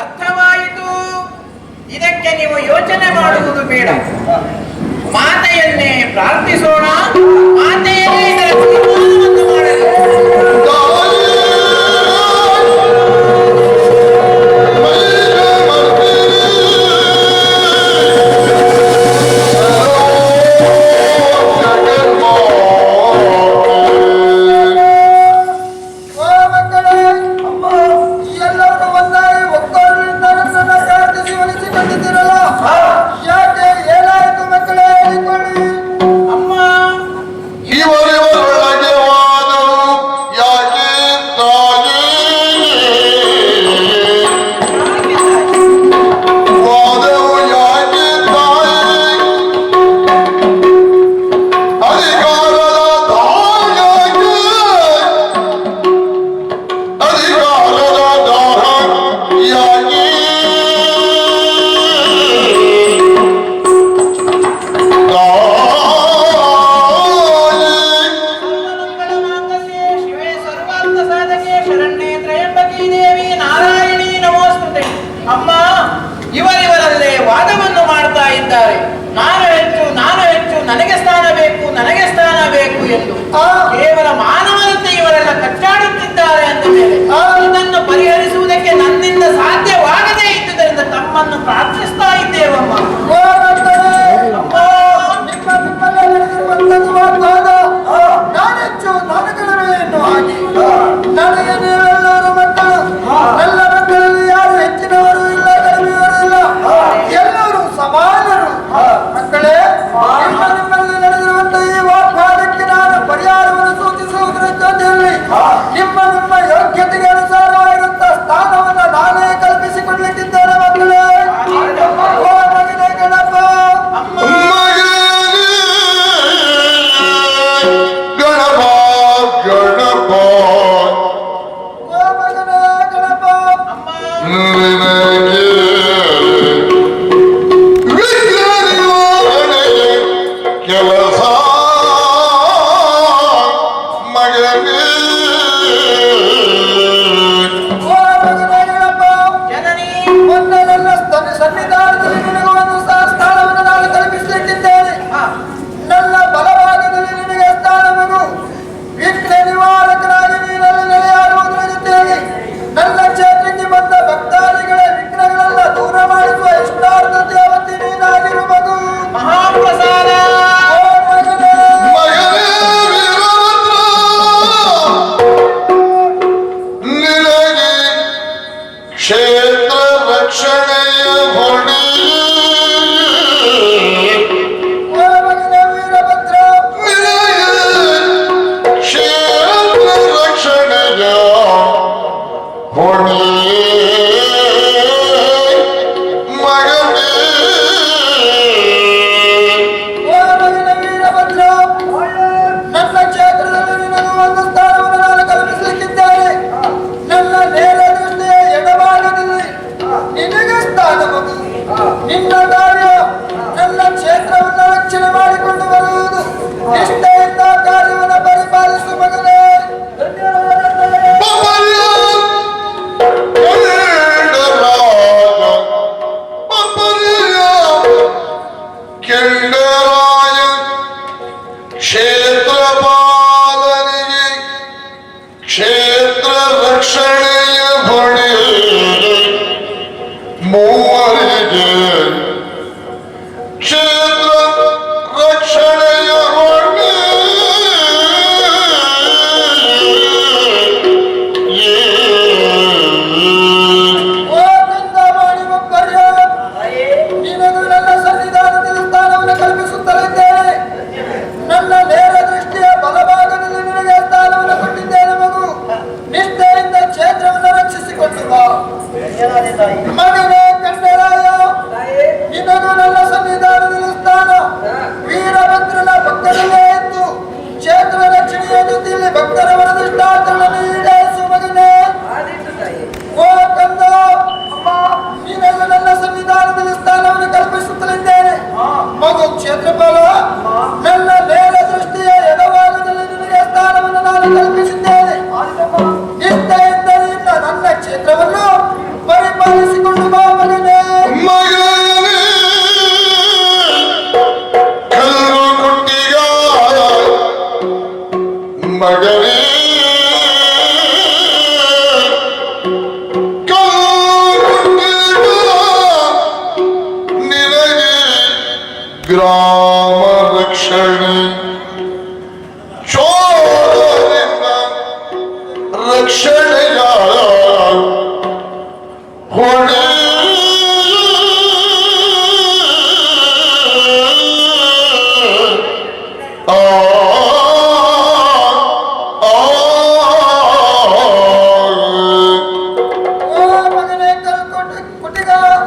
ಅರ್ಥವಾಯಿತು. ಇದಕ್ಕೆ ನೀವು ಯೋಚನೆ ಮಾಡುವುದು ಬೇಡ. ಮಾತೆಯನ್ನೇ ಪ್ರಾರ್ಥಿಸೋಣ. ಮಾತೆ ಅಮ್ಮ ಇವರಿವರಲ್ಲೇ ವಾದವನ್ನು ಮಾಡ್ತಾ ಇದ್ದಾರೆ. ನಾನು ಹೆಚ್ಚು ನಾನು ಹೆಚ್ಚು ನನಗೆ ಸ್ಥಾನ ಬೇಕು ನನಗೆ ಸ್ಥಾನ ಬೇಕು ಎಂದು ಕೇವಲ ಮಾನವರಂತೆ ಇವರೆಲ್ಲ ಕಚ್ಚಾಡುತ್ತಿದ್ದಾರೆ ಅಂದ ಮೇಲೆ children of மகவே கிராம ரக்ஷணி சோழ ரக்ஷணையாள